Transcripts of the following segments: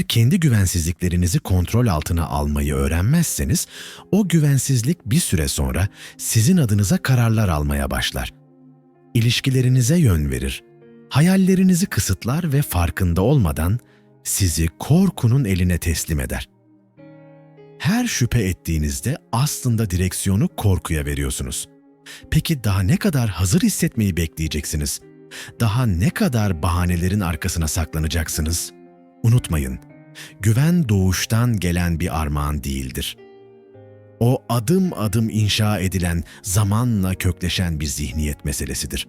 Eğer kendi güvensizliklerinizi kontrol altına almayı öğrenmezseniz, o güvensizlik bir süre sonra sizin adınıza kararlar almaya başlar. İlişkilerinize yön verir. Hayallerinizi kısıtlar ve farkında olmadan sizi korkunun eline teslim eder. Her şüphe ettiğinizde aslında direksiyonu korkuya veriyorsunuz. Peki daha ne kadar hazır hissetmeyi bekleyeceksiniz? Daha ne kadar bahanelerin arkasına saklanacaksınız? Unutmayın, güven doğuştan gelen bir armağan değildir. O adım adım inşa edilen, zamanla kökleşen bir zihniyet meselesidir.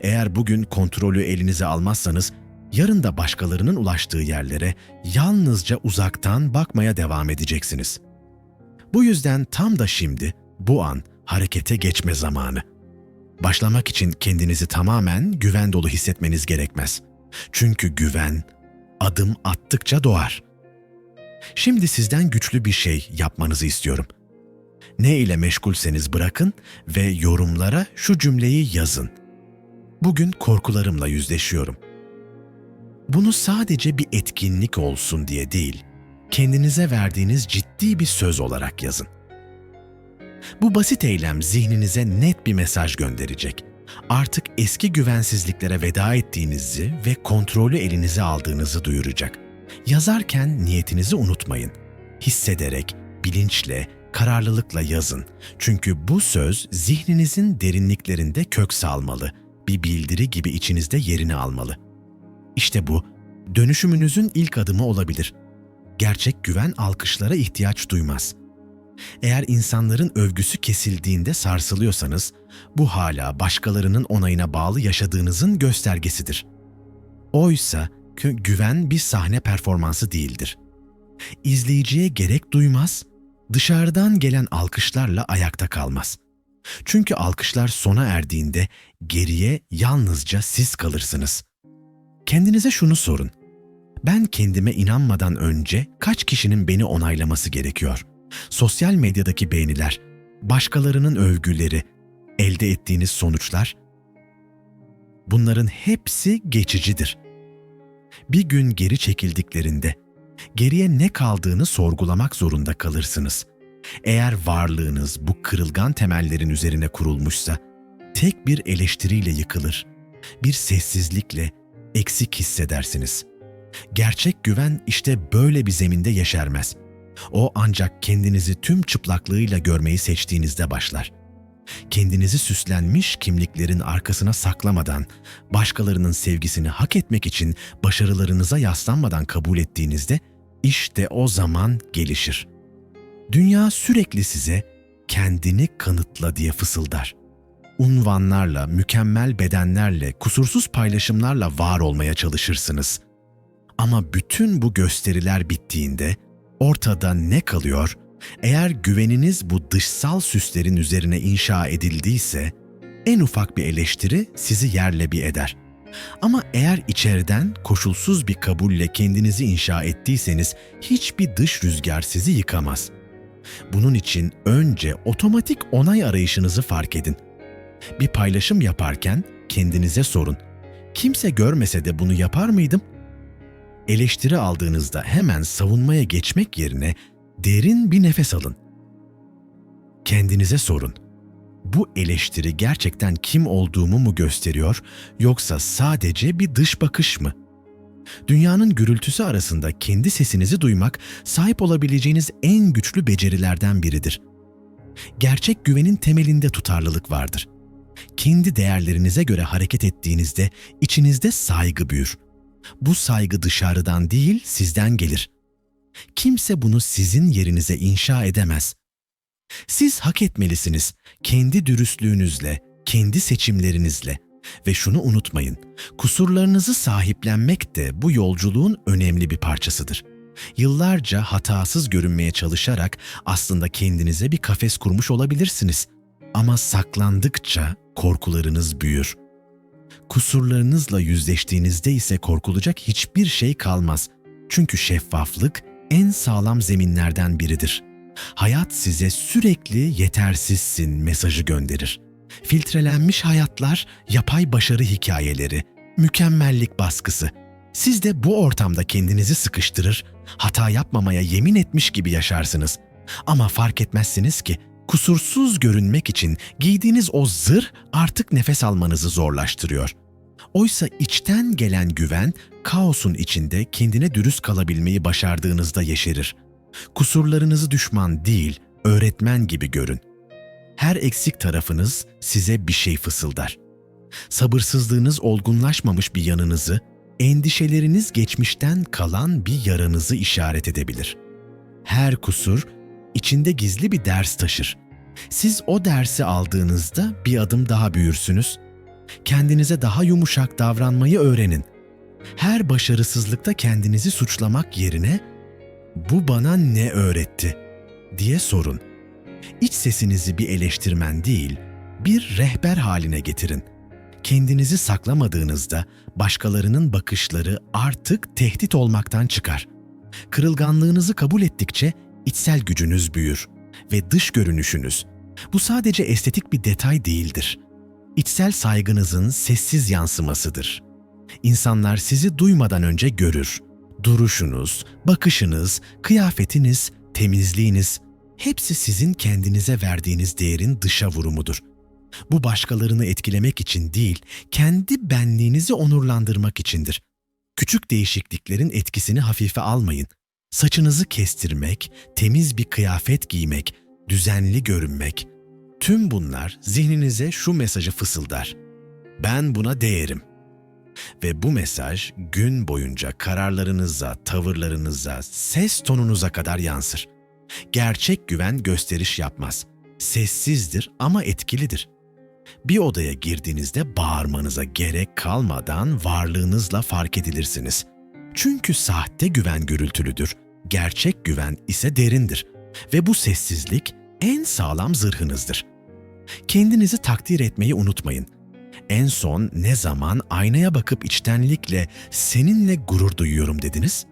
Eğer bugün kontrolü elinize almazsanız, yarın da başkalarının ulaştığı yerlere yalnızca uzaktan bakmaya devam edeceksiniz. Bu yüzden tam da şimdi, bu an harekete geçme zamanı. Başlamak için kendinizi tamamen güven dolu hissetmeniz gerekmez. Çünkü güven adım attıkça doğar. Şimdi sizden güçlü bir şey yapmanızı istiyorum. Ne ile meşgulseniz bırakın ve yorumlara şu cümleyi yazın. Bugün korkularımla yüzleşiyorum. Bunu sadece bir etkinlik olsun diye değil, kendinize verdiğiniz ciddi bir söz olarak yazın. Bu basit eylem zihninize net bir mesaj gönderecek. Artık eski güvensizliklere veda ettiğinizi ve kontrolü elinize aldığınızı duyuracak. Yazarken niyetinizi unutmayın. Hissederek, bilinçle, kararlılıkla yazın. Çünkü bu söz zihninizin derinliklerinde kök salmalı, bir bildiri gibi içinizde yerini almalı. İşte bu, dönüşümünüzün ilk adımı olabilir. Gerçek güven alkışlara ihtiyaç duymaz. Eğer insanların övgüsü kesildiğinde sarsılıyorsanız, bu hala başkalarının onayına bağlı yaşadığınızın göstergesidir. Oysa güven bir sahne performansı değildir. İzleyiciye gerek duymaz, dışarıdan gelen alkışlarla ayakta kalmaz. Çünkü alkışlar sona erdiğinde geriye yalnızca siz kalırsınız. Kendinize şunu sorun. Ben kendime inanmadan önce kaç kişinin beni onaylaması gerekiyor? Sosyal medyadaki beğeniler, başkalarının övgüleri, elde ettiğiniz sonuçlar bunların hepsi geçicidir. Bir gün geri çekildiklerinde geriye ne kaldığını sorgulamak zorunda kalırsınız. Eğer varlığınız bu kırılgan temellerin üzerine kurulmuşsa tek bir eleştiriyle yıkılır. Bir sessizlikle eksik hissedersiniz. Gerçek güven işte böyle bir zeminde yeşermez. O ancak kendinizi tüm çıplaklığıyla görmeyi seçtiğinizde başlar. Kendinizi süslenmiş kimliklerin arkasına saklamadan, başkalarının sevgisini hak etmek için başarılarınıza yaslanmadan kabul ettiğinizde işte o zaman gelişir. Dünya sürekli size kendini kanıtla diye fısıldar. Unvanlarla, mükemmel bedenlerle, kusursuz paylaşımlarla var olmaya çalışırsınız. Ama bütün bu gösteriler bittiğinde ortada ne kalıyor? Eğer güveniniz bu dışsal süslerin üzerine inşa edildiyse, en ufak bir eleştiri sizi yerle bir eder. Ama eğer içeriden koşulsuz bir kabulle kendinizi inşa ettiyseniz hiçbir dış rüzgar sizi yıkamaz. Bunun için önce otomatik onay arayışınızı fark edin. Bir paylaşım yaparken kendinize sorun. Kimse görmese de bunu yapar mıydım? Eleştiri aldığınızda hemen savunmaya geçmek yerine derin bir nefes alın. Kendinize sorun. Bu eleştiri gerçekten kim olduğumu mu gösteriyor yoksa sadece bir dış bakış mı? Dünyanın gürültüsü arasında kendi sesinizi duymak sahip olabileceğiniz en güçlü becerilerden biridir. Gerçek güvenin temelinde tutarlılık vardır. Kendi değerlerinize göre hareket ettiğinizde içinizde saygı büyür. Bu saygı dışarıdan değil, sizden gelir. Kimse bunu sizin yerinize inşa edemez. Siz hak etmelisiniz kendi dürüstlüğünüzle, kendi seçimlerinizle. Ve şunu unutmayın, kusurlarınızı sahiplenmek de bu yolculuğun önemli bir parçasıdır. Yıllarca hatasız görünmeye çalışarak aslında kendinize bir kafes kurmuş olabilirsiniz. Ama saklandıkça korkularınız büyür. Kusurlarınızla yüzleştiğinizde ise korkulacak hiçbir şey kalmaz. Çünkü şeffaflık en sağlam zeminlerden biridir. Hayat size sürekli yetersizsin mesajı gönderir. Filtrelenmiş hayatlar, yapay başarı hikayeleri, mükemmellik baskısı. Siz de bu ortamda kendinizi sıkıştırır, hata yapmamaya yemin etmiş gibi yaşarsınız. Ama fark etmezsiniz ki kusursuz görünmek için giydiğiniz o zırh artık nefes almanızı zorlaştırıyor. Oysa içten gelen güven kaosun içinde kendine dürüst kalabilmeyi başardığınızda yeşerir. Kusurlarınızı düşman değil, öğretmen gibi görün. Her eksik tarafınız size bir şey fısıldar. Sabırsızlığınız olgunlaşmamış bir yanınızı, endişeleriniz geçmişten kalan bir yaranızı işaret edebilir. Her kusur içinde gizli bir ders taşır. Siz o dersi aldığınızda bir adım daha büyürsünüz. Kendinize daha yumuşak davranmayı öğrenin. Her başarısızlıkta kendinizi suçlamak yerine bu bana ne öğretti diye sorun. İç sesinizi bir eleştirmen değil, bir rehber haline getirin. Kendinizi saklamadığınızda başkalarının bakışları artık tehdit olmaktan çıkar. Kırılganlığınızı kabul ettikçe içsel gücünüz büyür ve dış görünüşünüz. Bu sadece estetik bir detay değildir. İçsel saygınızın sessiz yansımasıdır. İnsanlar sizi duymadan önce görür. Duruşunuz, bakışınız, kıyafetiniz, temizliğiniz hepsi sizin kendinize verdiğiniz değerin dışa vurumudur. Bu başkalarını etkilemek için değil, kendi benliğinizi onurlandırmak içindir. Küçük değişikliklerin etkisini hafife almayın. Saçınızı kestirmek, temiz bir kıyafet giymek, düzenli görünmek. Tüm bunlar zihninize şu mesajı fısıldar. Ben buna değerim. Ve bu mesaj gün boyunca kararlarınıza, tavırlarınıza, ses tonunuza kadar yansır. Gerçek güven gösteriş yapmaz. Sessizdir ama etkilidir. Bir odaya girdiğinizde bağırmanıza gerek kalmadan varlığınızla fark edilirsiniz. Çünkü sahte güven gürültülüdür, gerçek güven ise derindir ve bu sessizlik en sağlam zırhınızdır. Kendinizi takdir etmeyi unutmayın. En son ne zaman aynaya bakıp içtenlikle seninle gurur duyuyorum dediniz?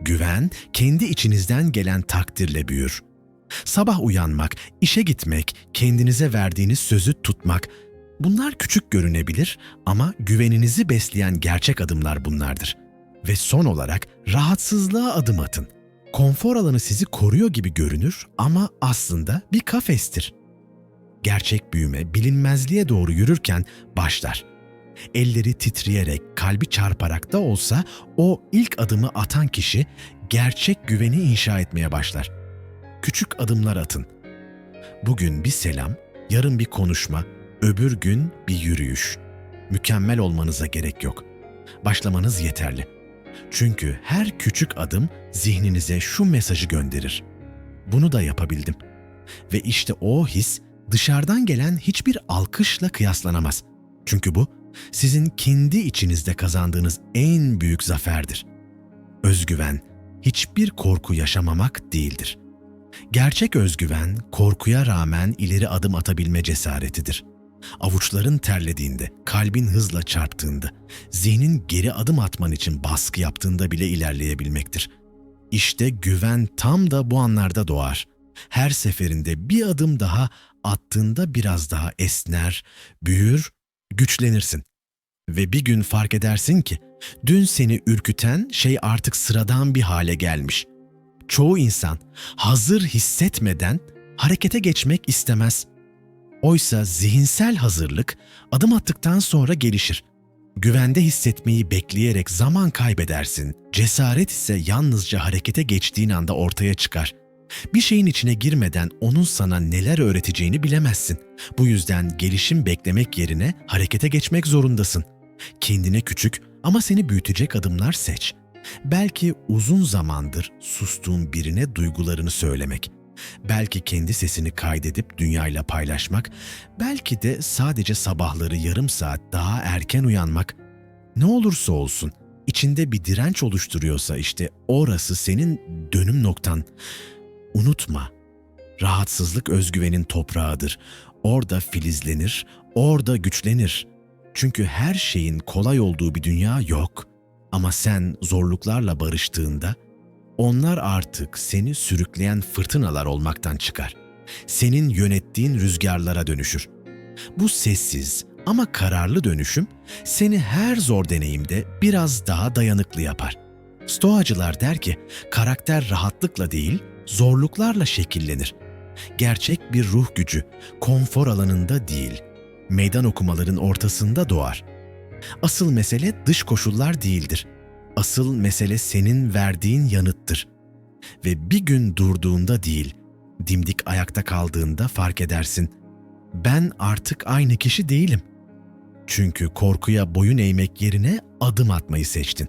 Güven kendi içinizden gelen takdirle büyür. Sabah uyanmak, işe gitmek, kendinize verdiğiniz sözü tutmak bunlar küçük görünebilir ama güveninizi besleyen gerçek adımlar bunlardır. Ve son olarak rahatsızlığa adım atın. Konfor alanı sizi koruyor gibi görünür ama aslında bir kafestir. Gerçek büyüme bilinmezliğe doğru yürürken başlar. Elleri titreyerek, kalbi çarparak da olsa o ilk adımı atan kişi gerçek güveni inşa etmeye başlar. Küçük adımlar atın. Bugün bir selam, yarın bir konuşma, öbür gün bir yürüyüş. Mükemmel olmanıza gerek yok. Başlamanız yeterli. Çünkü her küçük adım zihninize şu mesajı gönderir. Bunu da yapabildim. Ve işte o his dışarıdan gelen hiçbir alkışla kıyaslanamaz. Çünkü bu sizin kendi içinizde kazandığınız en büyük zaferdir. Özgüven hiçbir korku yaşamamak değildir. Gerçek özgüven korkuya rağmen ileri adım atabilme cesaretidir. Avuçların terlediğinde, kalbin hızla çarptığında, zihnin geri adım atman için baskı yaptığında bile ilerleyebilmektir. İşte güven tam da bu anlarda doğar. Her seferinde bir adım daha attığında biraz daha esner, büyür, güçlenirsin. Ve bir gün fark edersin ki dün seni ürküten şey artık sıradan bir hale gelmiş. Çoğu insan hazır hissetmeden harekete geçmek istemez. Oysa zihinsel hazırlık adım attıktan sonra gelişir. Güvende hissetmeyi bekleyerek zaman kaybedersin. Cesaret ise yalnızca harekete geçtiğin anda ortaya çıkar. Bir şeyin içine girmeden onun sana neler öğreteceğini bilemezsin. Bu yüzden gelişim beklemek yerine harekete geçmek zorundasın. Kendine küçük ama seni büyütecek adımlar seç. Belki uzun zamandır sustuğun birine duygularını söylemek. Belki kendi sesini kaydedip dünyayla paylaşmak, belki de sadece sabahları yarım saat daha erken uyanmak. Ne olursa olsun, içinde bir direnç oluşturuyorsa işte orası senin dönüm noktan. Unutma, rahatsızlık özgüvenin toprağıdır. Orada filizlenir, orada güçlenir. Çünkü her şeyin kolay olduğu bir dünya yok. Ama sen zorluklarla barıştığında onlar artık seni sürükleyen fırtınalar olmaktan çıkar. Senin yönettiğin rüzgarlara dönüşür. Bu sessiz, Ama kararlı dönüşüm seni her zor deneyimde biraz daha dayanıklı yapar. Stoacılar der ki, karakter rahatlıkla değil, zorluklarla şekillenir. Gerçek bir ruh gücü, konfor alanında değil, meydan okumaların ortasında doğar. Asıl mesele dış koşullar değildir. Asıl mesele senin verdiğin yanıttır. Ve bir gün durduğunda değil, dimdik ayakta kaldığında fark edersin. Ben artık aynı kişi değilim. Çünkü korkuya boyun eğmek yerine adım atmayı seçtin.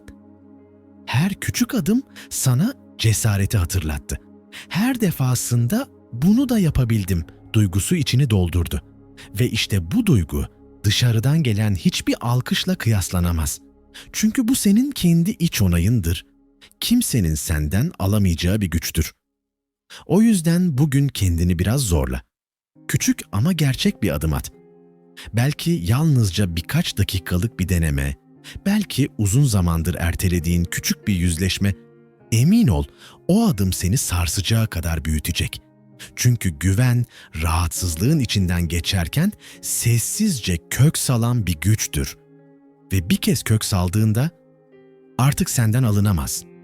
Her küçük adım sana cesareti hatırlattı. Her defasında bunu da yapabildim duygusu içini doldurdu. Ve işte bu duygu dışarıdan gelen hiçbir alkışla kıyaslanamaz. Çünkü bu senin kendi iç onayındır. Kimsenin senden alamayacağı bir güçtür. O yüzden bugün kendini biraz zorla. Küçük ama gerçek bir adım at. Belki yalnızca birkaç dakikalık bir deneme, belki uzun zamandır ertelediğin küçük bir yüzleşme. Emin ol, o adım seni sarsacağı kadar büyütecek. Çünkü güven, rahatsızlığın içinden geçerken sessizce kök salan bir güçtür. Ve bir kez kök saldığında artık senden alınamaz.''